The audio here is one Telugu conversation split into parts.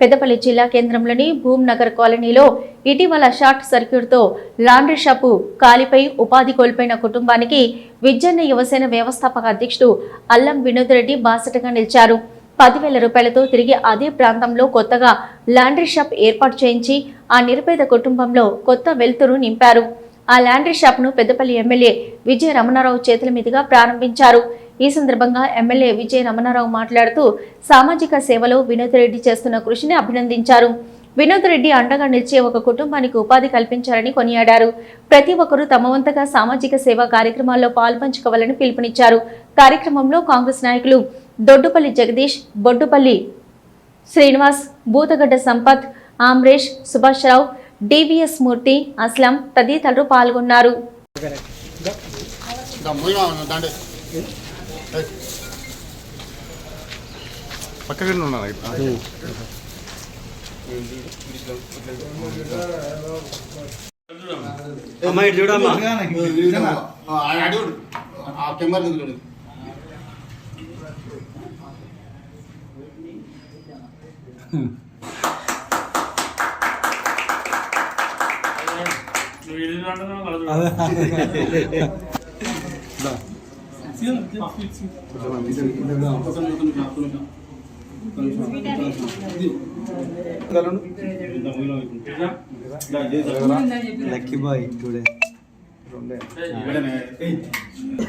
పెద్దపల్లి జిల్లా కేంద్రంలోని భూమ్ నగర్ కాలనీలో ఇటీవల షార్ట్ సర్క్యూట్తో లాండ్రీ షాపు కాలిపై ఉపాధి కోల్పోయిన కుటుంబానికి విద్యన్న యువసేన వ్యవస్థాపక అధ్యక్షుడు అల్లం వినోద్ రెడ్డి బాసటగా నిలిచారు. పదివేల రూపాయలతో తిరిగి అదే ప్రాంతంలో కొత్తగా లాండ్రీ షాప్ ఏర్పాటు చేయించి ఆ నిరుపేద కుటుంబంలో కొత్త వెలుతురు నింపారు. ఆ లాండ్రీ షాప్ను పెద్దపల్లి ఎమ్మెల్యే విజయ రమణారావు చేతుల మీదుగా ప్రారంభించారు. ఈ సందర్భంగా ఎమ్మెల్యే విజయ రమణారావు మాట్లాడుతూ సామాజిక సేవలో వినోద్ రెడ్డి చేస్తున్న కృషిని అభినందించారు వినోద్ రెడ్డి అండగా నిలిచే ఒక కుటుంబానికి ఉపాధి కల్పించారని కొనియాడారు ప్రతి ఒక్కరూ తమ వంతగా సామాజిక సేవా కార్యక్రమాల్లో పాల్పంచుకోవాలని పిలుపునిచ్చారు కార్యక్రమంలో కాంగ్రెస్ నాయకులు Doddupalli Jagadish Boddupalli Srinivas Bhoothagadda Sampath Amresh Subhash Rao D V S Murthy Aslam తదితరులు పాల్గొన్నారు దాండే పక్కకి ఉన్నా అమ్మా ఇటు చూడమ్మా అడుగుడు ఆ కెమెరా చూడు నువ్వు ఇది అంటున్నావు కలదు లక్కీ బాయ్ టుడే.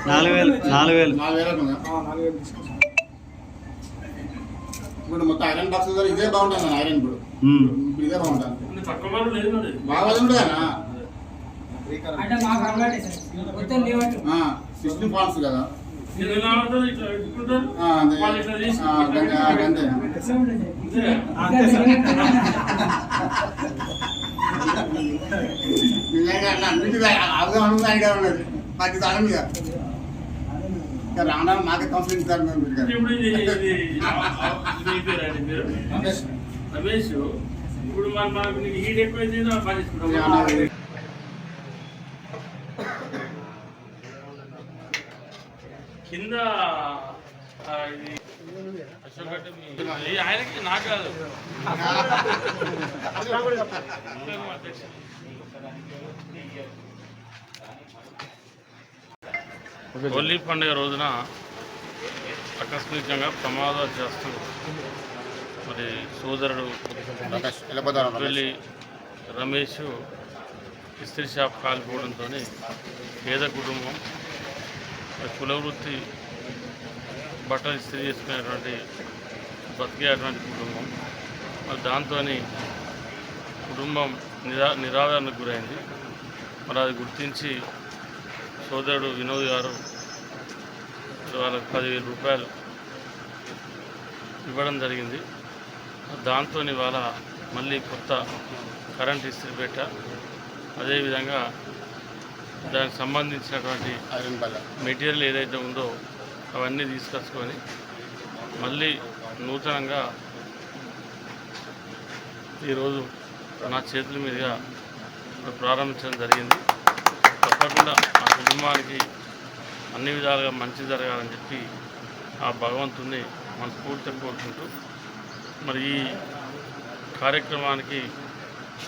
నాలుగు వేలు నాలుగు వేలు? ఇప్పుడు మొత్తం ఐరన్ బాక్స్ ఇదే బాగుంటుంది ఐరన్ ఇప్పుడు. ఇదే బాగుంటుంది. బాగా ఉంటుంది అంటే మాకు అలవాటే సార్. మొత్తం లేవట్టు సిక్స్టీన్ పాయింట్స్ కదా. ఇది ఎలా ఉంటుంది ఇట్లా ఇట్టుకుంటారు ఆ, అదే. వాళ్ళు ఇట్లా తీసి ఆ, గంతే, ఆ, గంతే. నిజంగా అట్లా అన్నిటికీ అవగాహన ఉంది ఐడియా ఉన్నది ప్రతి దాని మీద ఇంకా రాను రాను నాకే కౌన్సిలింగ్ ఇస్తారు మీరు ఇక్కడ. ఇప్పుడు ఇది ఇది మీ పేరు అండి మీరు రమేష్ ఇప్పుడు మన మనకు నీకు హీట్ ఎక్కువైంది మనం పని చేసుకుంటాం కింద ఆయనకి నాకు కాదు. హోలీ పండుగ రోజున ఆకస్మికంగా ప్రమాదవశాస్తు మరి సోదరుడు. వెళ్ళి రమేష్ ఇస్త్రీ షాప్ కాలిపోవడంతో పేద కుటుంబం కులవృత్తి బట్టలు ఇస్త్రీ చేసుకునేటువంటి బతికేటువంటి కుటుంబం. మరి దాంతో కుటుంబం నిరా నిరాదరణకు గురైంది. మరి అది గుర్తించి సోదరుడు వినోద్ గారు వాళ్ళకి పదివేల రూపాయలు ఇవ్వడం జరిగింది. దాంతో వాళ్ళ మళ్ళీ కొత్త కరెంట్ ఇస్త్రీ పెట్ట. అదేవిధంగా దానికి సంబంధించినటువంటి మెటీరియల్ ఏదైతే ఉందో అవన్నీ తీసుకొచ్చుకొని మళ్ళీ నూతనంగా ఈరోజు నా చేతుల మీదుగా ప్రారంభించడం జరిగింది. తప్పకుండా ఆ కుటుంబానికి అన్ని విధాలుగా మంచి జరగాలని చెప్పి ఆ భగవంతుణ్ణి మనస్ఫూర్తిగా కోరుకుంటూ మరి ఈ కార్యక్రమానికి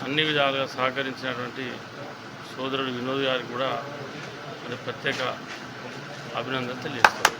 అన్ని విధాలుగా సహకరించినటువంటి సోదరుడు వినోద్ గారికి కూడా మరి ప్రత్యేక అభినందన తెలియజేస్తారు